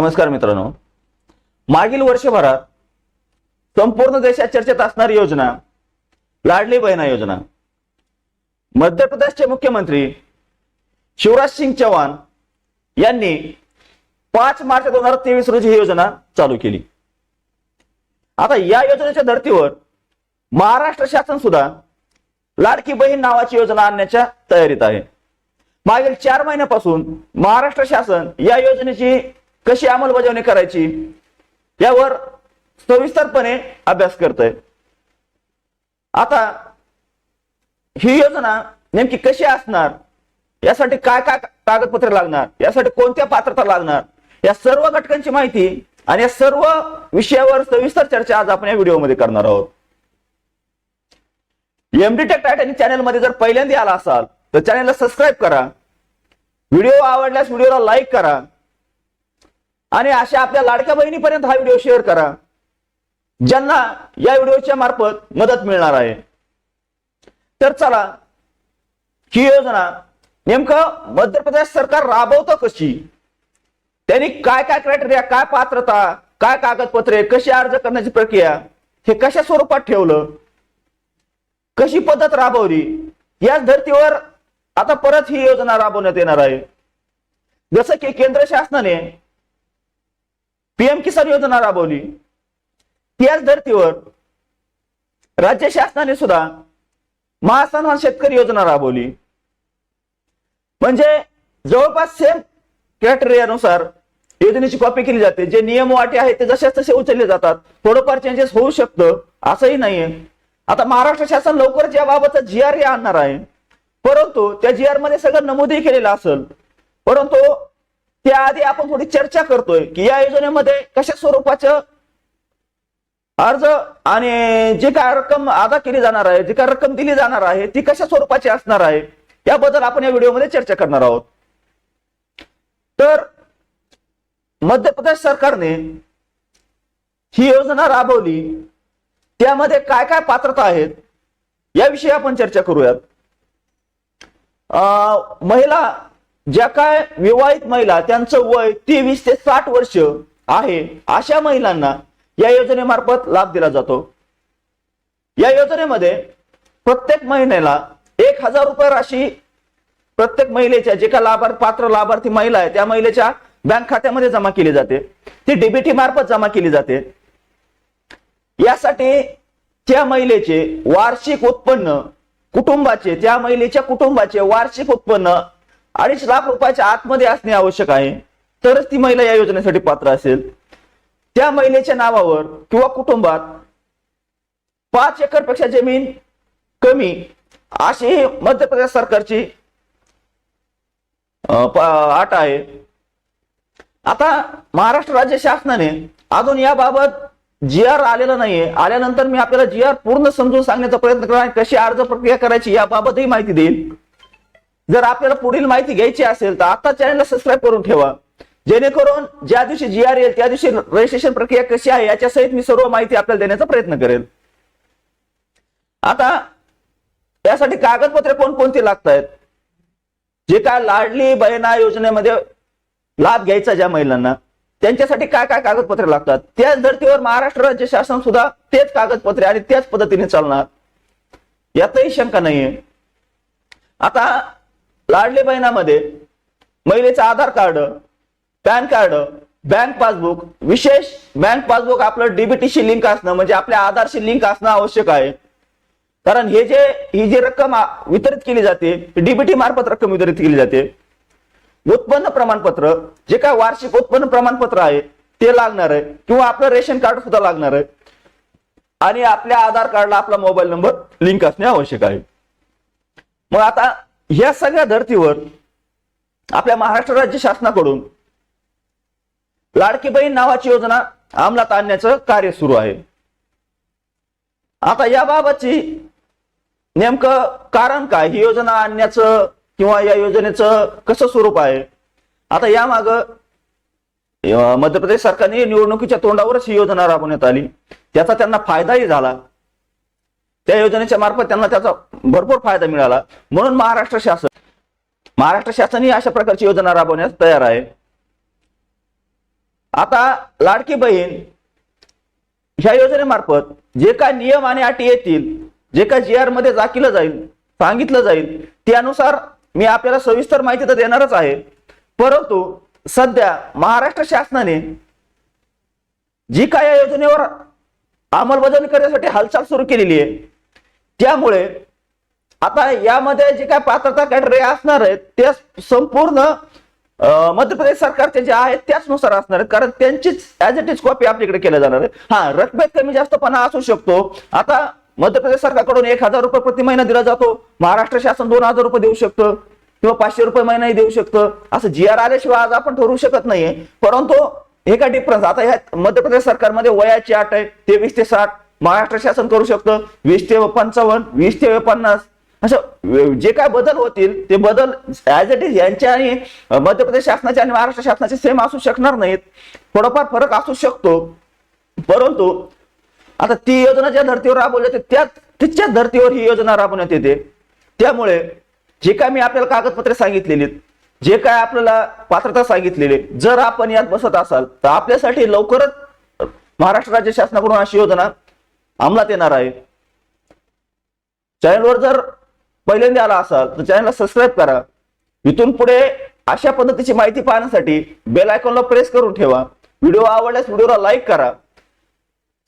नमस्कार मित्रांनो. मागील वर्षभरात संपूर्ण देशात चर्चेत असणारी योजना लाडली बहिणा योजना मध्य प्रदेशचे मुख्यमंत्री शिवराज सिंग चौहान यांनी पाच मार्च दोन हजार तेवीस रोजी ही योजना चालू केली. आता या योजनेच्या धर्तीवर महाराष्ट्र शासन सुद्धा लाडकी बहीण नावाची योजना आणण्याच्या तयारीत आहे. मागील चार महिन्यापासून महाराष्ट्र शासन या योजनेची कशी अंमलबजावणी करायची? यावर सविस्तरपणे अभ्यास करत आहे आता ही योजना नेमकी कशी असणार? यासाठी काय काय कागदपत्रे लागणार? यासाठी कोणत्या पात्रता लागणार? या सर्व घटकांची माहिती आणि या सर्व विषयावर सविस्तर चर्चा आज आपण या व्हिडिओमध्ये करणार आहोत. एमडी टेक टायटॅनिक चॅनलमध्ये जर पहिल्यांदा आला असाल तर चॅनलला सबस्क्राईब करा. व्हिडिओ आवडल्यास व्हिडिओला लाईक करा. आणि अशा आपल्या लाडक्या बहिणीपर्यंत हा व्हिडिओ शेअर करा. ज्यांना या व्हिडिओच्या मार्फत मदत मिळणार आहे. तर चला ही योजना नेमकं मध्य प्रदेश सरकार राबवतं कशी? त्यांनी काय काय क्रायटेरिया काय पात्रता काय कागदपत्रे कशी अर्ज करण्याची प्रक्रिया हे कशा स्वरूपात ठेवलं? कशी पद्धत राबवली? याच धर्तीवर आता परत ही योजना राबवण्यात येणार आहे. जसं की केंद्र शासनाने पीएम किसान योजना राबवली. त्याच धर्तीवर राज्य शासनाने सुद्धा महासन्मान शेतकरी योजना राबवली. म्हणजे जवळपास सेम क्रायटेरियानुसार योजनेची कॉपी केली जाते. जे नियम वाटे आहेत ते जसे तसे उचलले जातात. थोडंफार चेंजेस होऊ शकतं असंही नाहीये. आता महाराष्ट्र शासन लवकरच याबाबतचा जी आर आणणार आहे. परंतु त्या जी आरमध्ये सगळं नमूदही केलेलं असेल. परंतु त्याआधी आपण थोडी चर्चा करतोय की या योजनेमध्ये कशा स्वरूपाचं अर्ज आणि जी काय रक्कम अदा केली जाणार आहे जी काय रक्कम दिली जाणार आहे ती कशा स्वरूपाची असणार आहे याबद्दल आपण या व्हिडिओमध्ये चर्चा करणार आहोत. तर मध्य प्रदेश सरकारने ही योजना राबवली. त्यामध्ये काय काय पात्रता आहेत याविषयी आपण चर्चा करूयात. अं, महिला ज्या काय विवाहित महिला त्यांचं वय तेवीस ते साठ वर्ष आहे अशा महिलांना या योजनेमार्फत लाभ दिला जातो. या योजनेमध्ये प्रत्येक महिन्याला एक हजार रुपये राशी प्रत्येक महिलेच्या जे काय लाभार्थी पात्र लाभार्थी महिला आहे त्या महिलेच्या बँक खात्यामध्ये जमा केली जाते. ती डीबीटी मार्फत जमा केली जाते. यासाठी त्या महिलेचे वार्षिक उत्पन्न कुटुंबाचे त्या महिलेच्या कुटुंबाचे वार्षिक उत्पन्न अडीच लाख रुपयाच्या आतमध्ये असणे आवश्यक आहे. तरच ती महिला या योजनेसाठी पात्र असेल. त्या महिलेच्या नावावर किंवा कुटुंबात पाच एकरपेक्षा जमीन कमी अशी मध्य प्रदेश सरकारची अं, अट आहे. आता महाराष्ट्र राज्य शासनाने अजून याबाबत जी आर आलेला नाहीये. आल्यानंतर मी आपल्याला जी आर पूर्ण समजून सांगण्याचा प्रयत्न करणार कशी अर्ज प्रक्रिया करायची याबाबतही माहिती देईल. जर आपल्याला पुढील माहिती घ्यायची असेल तर आता चॅनलला सबस्क्राईब करून ठेवा. जेणेकरून ज्या दिवशी जी आर येईल त्या दिवशी रजिस्ट्रेशन प्रक्रिया कशी आहे याच्या सहित मी सर्व माहिती आपल्याला देण्याचा प्रयत्न करेल. आता यासाठी कागदपत्रे कोणकोणती लागत आहेत जे काय लाडली बहिणा योजनेमध्ये लाभ घ्यायचा ज्या महिलांना त्यांच्यासाठी काय काय कागदपत्रे लागतात? त्याच धर्तीवर महाराष्ट्र राज्य शासन सुद्धा तेच कागदपत्रे आणि त्याच पद्धतीने चालणार. यातही शंका नाहीये. आता लाडली बहिणामध्ये महिलेचं Aadhaar card PAN card bank passbook विशेष बँक पासबुक आपलं डीबीटीशी लिंक असणं म्हणजे आपल्या आधारशी लिंक असणं आवश्यक आहे. कारण हे जे ही जी रक्कम वितरित केली जाते डीबीटी मार्फत रक्कम वितरित केली जाते. उत्पन्न प्रमाणपत्र जे काय वार्षिक उत्पन्न प्रमाणपत्र आहे ते लागणार आहे किंवा आपलं रेशन कार्ड सुद्धा लागणार आहे. आणि आपल्या आधार कार्डला आपला मोबाईल नंबर लिंक असणे आवश्यक आहे. मग आता ह्या सगळ्या धर्तीवर आपल्या महाराष्ट्र राज्य शासनाकडून लाडकी बहीण नावाची योजना अंमलात आणण्याचं कार्य सुरू आहे. आता याबाबतची नेमकं कारण काय? ही योजना आणण्याचं किंवा या योजनेचं कसं स्वरूप आहे? आता यामाग मध्य प्रदेश सरकारने निवडणुकीच्या तोंडावरच ही योजना राबवण्यात आली. त्याचा त्यांना फायदाही झाला. त्या योजनेच्या मार्फत त्यांना त्याचा भरपूर फायदा मिळाला. म्हणून महाराष्ट्र शासन महाराष्ट्र शासन ही अशा प्रकारची योजना राबवण्यास तयार आहे. आता लाडकी बहीण ह्या योजनेमार्फत जे काय नियम आणि अटी येतील जे काय जी आरमध्ये दाखिलं जाईल सांगितलं जाईल त्यानुसार मी आपल्याला सविस्तर माहिती तर देणारच आहे. परंतु सध्या महाराष्ट्र शासनाने जी काय या योजनेवर अंमलबजावणी करण्यासाठी हालचाल सुरू केलेली आहे त्यामुळे आता यामध्ये जे काय पात्रता क्रायटेरिया असणार आहेत त्या संपूर्ण मध्य प्रदेश सरकारचे जे आहेत त्याचनुसार असणार आहेत. कारण त्यांचीच ऍज इट इज कॉपी आपल्याकडे केल्या जाणार आहे हा रकमेत कमी जास्तपणा असू शकतो. आता मध्य प्रदेश सरकारकडून एक हजार रुपये प्रति महिना दिला जातो. महाराष्ट्र शासन दोन हजार रुपये देऊ शकतं. किंवा पाचशे रुपये महिनाही देऊ शकतं. असं जी आर आल्याशिवाय आज आपण ठरवू शकत नाहीये. परंतु हे काय डिफरन्स आता ह्या मध्य प्रदेश सरकारमध्ये वयाची अट आहे तेवीस ते साठ. महाराष्ट्र शासन करू शकतं. वीस ते पंचावन्न वीस ते पन्नास. असं जे काय बदल होतील ते बदल ॲज इट इज यांच्या आणि मध्य प्रदेश शासनाचे आणि महाराष्ट्र शासनाचे सेम असू शकणार नाहीत. थोडाफार फरक असू शकतो. परंतु आता ती योजना ज्या धर्तीवर राबवली जाते त्या तिच्याच धर्तीवर ही योजना राबवण्यात येते. त्यामुळे जे काय मी आपल्याला कागदपत्रे सांगितलेली जे काय आपल्याला पात्रता सांगितलेली जर आपण यात बसत असाल तर आपल्यासाठी लवकरच महाराष्ट्र राज्य शासनाकडून अशी योजना अंमलात येणार आहे. चॅनलवर जर पहिल्यांदा आला असाल तर चॅनलला सबस्क्राईब करा. इथून पुढे अशा पद्धतीची माहिती पाहण्यासाठी बेल आयकॉनला प्रेस करून ठेवा. व्हिडिओ आवडल्यास व्हिडिओला लाईक करा.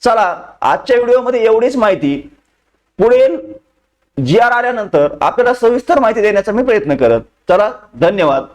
चला आजच्या व्हिडिओमध्ये एवढीच माहिती. पुढील जी आर आल्यानंतर आपल्याला सविस्तर माहिती देण्याचा मी प्रयत्न करत. चला धन्यवाद.